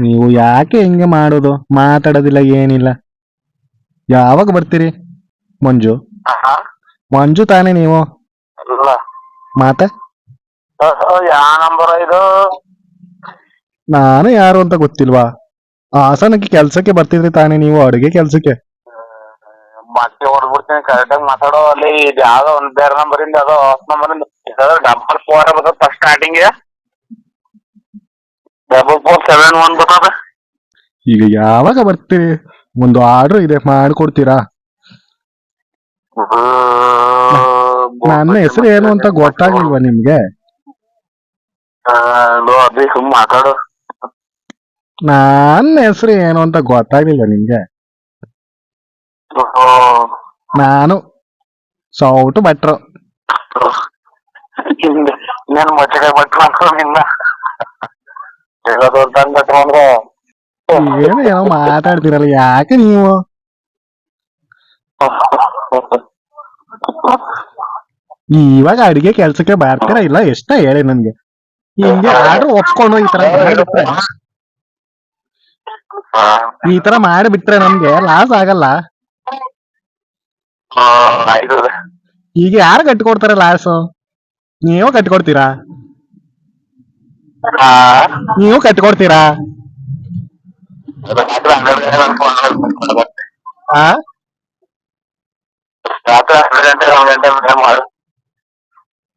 ನೀವು ಯಾಕೆ ಹಿಂಗೆ ಮಾಡೋದು? ಮಾತಾಡೋದಿಲ್ಲ ಏನಿಲ್ಲ. ಯಾವಾಗ ಬರ್ತೀರಿ ಮಂಜು. ಮಂಜು ತಾನೇ ನೀವು? ಮಾತ? ನಂಬರ್ ಇದು? ನಾನು ಯಾರು ಅಂತ ಗೊತ್ತಿಲ್ವಾ? ಆಸನಕ್ಕೆ ಕೆಲ್ಸಕ್ಕೆ ಬರ್ತಿದ್ರಿ ತಾನೇ ನೀವು ಅಡುಗೆ ಕೆಲ್ಸಕ್ಕೆ? ಮತ್ತೆ ಹೊಡ್ಬಿಡ್ತೀನಿ ಕರೆಕ್ಟಾಗಿ ಮಾತಾಡೋ ಅಲ್ಲಿ ಯಾವ್ದೋ ಒಂದ್ ಬೇರೆ ನಂಬರ್ ಇಂದ ಯಾವ್ದೋ ಹೊಸ ನಂಬರ್ ಇಂದ. ಡಬಲ್ ಫೋರ್ ಬರ್ತದ first starting double four seven one ಈಗ ಯಾವಾಗ ಬರ್ತೀರಿ? ಒಂದು ಆರ್ಡರ್ ಇದೆ ಮಾಡ್ಕೊಡ್ತೀರಾ? ನನ್ನ ಹೆಸರು ಏನು ಅಂತ ಗೊತ್ತಾಗಿಲ್ವ ನಿಮ್ಗೆ? ಮಾತಾಡು. ನನ್ನ ಹೆಸರು ಏನು ಅಂತ ಗೊತ್ತಾಗ್ಲಿಲ್ಲ ನಿಮ್ಗೆ? ನಾನು ಸೌಟು ಭಟ್ರು. ನಾನು ಮಚ್ಚಗ ಭಟ್ರು ಅಂತ ನಿನ್ನ ದೊಡ್ಡ ಏನು ಏನೋ ಮಾತಾಡ್ತೀರಲ್ಲ ಯಾಕೆ ನೀವು? ಇವಾಗ ಅಡಿಗೆ ಕೆಲ್ಸಕ್ಕೆ ಬರ್ತೀರಾ ಇಲ್ಲ ಎಷ್ಟ ಹೇಳಿ ನನ್ಗೆ. ಹಿಂಗೆ ಆರ್ಡರ್ ಒಪ್ಕೊಂಡು ಈ ತರ ಮಾಡಿಬಿಟ್ರೆ? ಈ ತರ ಮಾಡಿಬಿಟ್ರೆ ನಮ್ಗೆ ಲಾಸ್ ಆಗಲ್ಲ. ಈಗ ಯಾರು ಕಟ್ಕೊಡ್ತಾರೆ ಲಾಸ್ ನೀವು ಕಟ್ಕೊಡ್ತೀರಾ ನೀವು ಕಟ್ಕೊಡ್ತೀರಾ ರಾತ್ರಿ ಹನ್ನೆರಡು ಗಂಟೆ ಅನ್ಕೊಂಡು ಆ ರಾತ್ರಿ ಹನ್ನೆರಡು ಗಂಟೆ ಒಂದು ಗಂಟೆ ಕಟ್ಕೊಡ್ತೀರಾ ಮಾಡು.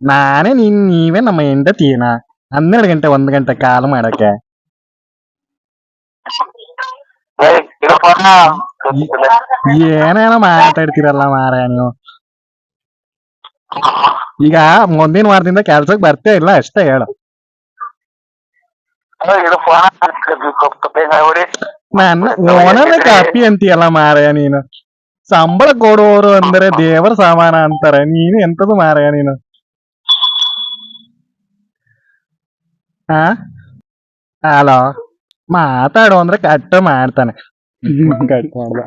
ನಾನೇ ನೀನ್ ನೀವೇ ನಮ್ಮ ಹೆಂಡತಿನ ಹನ್ನೆರಡು ಗಂಟೆ ಒಂದ್ ಗಂಟೆ ಕಾಲ್ ಮಾಡಕ್ಕೆ. ಏನೇನೋ ಮಾತಾಡ್ತೀರಲ್ಲ ಮಾರ ನೀವು. ಈಗ ಮುಂದಿನ ವಾರದಿಂದ ಕೆಲ್ಸಕ್ಕೆ ಬರ್ತೇ ಇಲ್ಲ ಅಷ್ಟೇ ಹೇಳು. ಓನರ್ ಕಾಪಿ ಅಂತೀಯಲ್ಲ ಮಾರಾಯ ನೀನು ಸಂಬಳ ಕೊಡುವವರು ಅಂದರೆ ದೇವರ ಸಮಾನ ಅಂತಾರೆ ನೀನು ಎಂತದು ಮಾರಾಯ ನೀನು ಹಾ ಹಲೋ ಮಾತಾಡು ಅಂದ್ರೆ ಕಟ್ ಮಾಡ್ತಾನೆ ಕಟ್ ಮಾಡ್ದ